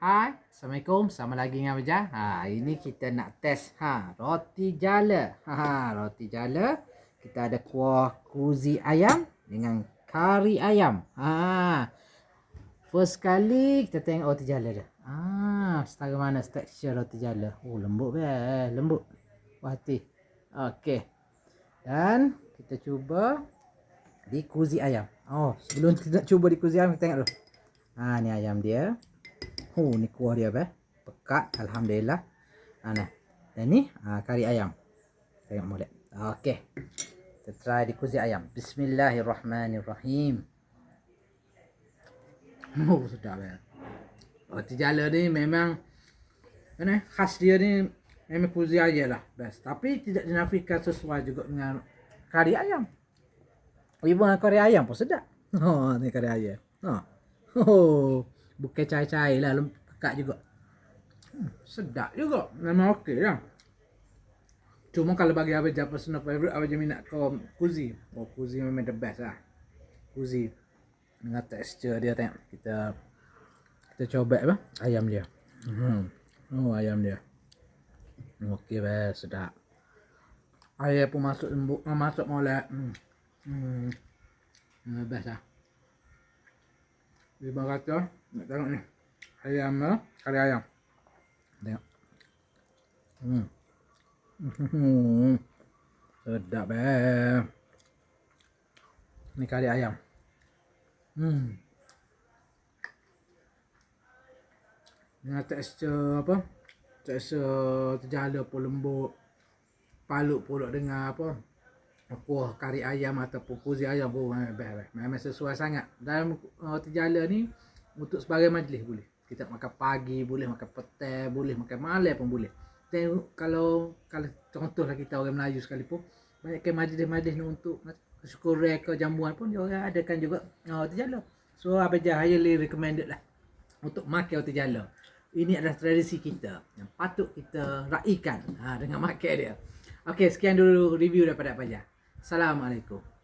Hai, Assalamualaikum. Sama lagi dengan Abah Ha, ini kita nak test ha roti jala. Ha, ha, roti jala. Kita ada kuah kuzi ayam dengan kari ayam. Ha. First kali kita tengok roti jala dia. Ah, setara mana tekstur roti jala. Oh, lembut be, lembut. Wah hati. Okey. Dan kita cuba di kuzi ayam. Oh, sebelum kita nak cuba di kuzi ayam kita tengok dulu. Ha, ni ayam dia. Oh, ni kuah dia apa? Pekat, alhamdulillah. Ha nah. Dan ni ha, kari ayam. Tengok molek. Okey. Kita try di kuzi ayam. Bismillahirrahmanirrahim. Oh, sedap ya. Roti jala ni memang mana khas dia ni memang kuzi ayam lah best. Tapi tidak dinafikan sesuai juga dengan kari ayam. Even kari ayam pun sedap. Oh, ni kari ayam. Ha. Oh, bukan cair-cair lah, lem- pekat juga. Hmm, sedap juga. Memang okey lah. Cuma kalau bagi Abang Jah personal favorite, Abang Jah minat kau kuzi. Oh, kuzi memang the best lah. Kuzi. Dengan tekstur dia tengok. Kita kita coba apa? Ayam dia. Hmm. Oh, ayam dia. Okey, best. Sedap. Ayam pun masuk lembut, ah, masuk molek. Hmm. Hmm. Hmm, best lah. Lima kata, nak tengok ni. Ayam lah, kari ayam. Tengok. Hmm. Hmm. Sedap eh. Ni kari ayam. Hmm. Dengan tekstur apa? Tekstur terjala pun lembut. Palut pula dengan apa? kuah kari ayam ataupun kuzi ayam pun memang lah. Memang sesuai sangat. Dan uh, terjala ni untuk sebagai majlis boleh. Kita makan pagi boleh, makan petang boleh, makan malam pun boleh. Dan kalau kalau contohlah kita orang Melayu sekalipun banyak ke majlis-majlis ni untuk syukuran ke jamuan pun dia orang adakan juga uh, terjala. So Abang Jah highly recommended lah untuk makan roti jala. Ini adalah tradisi kita yang patut kita raikan ha, dengan makan dia. Okey, sekian dulu review daripada Abang Jah. Assalamualaikum.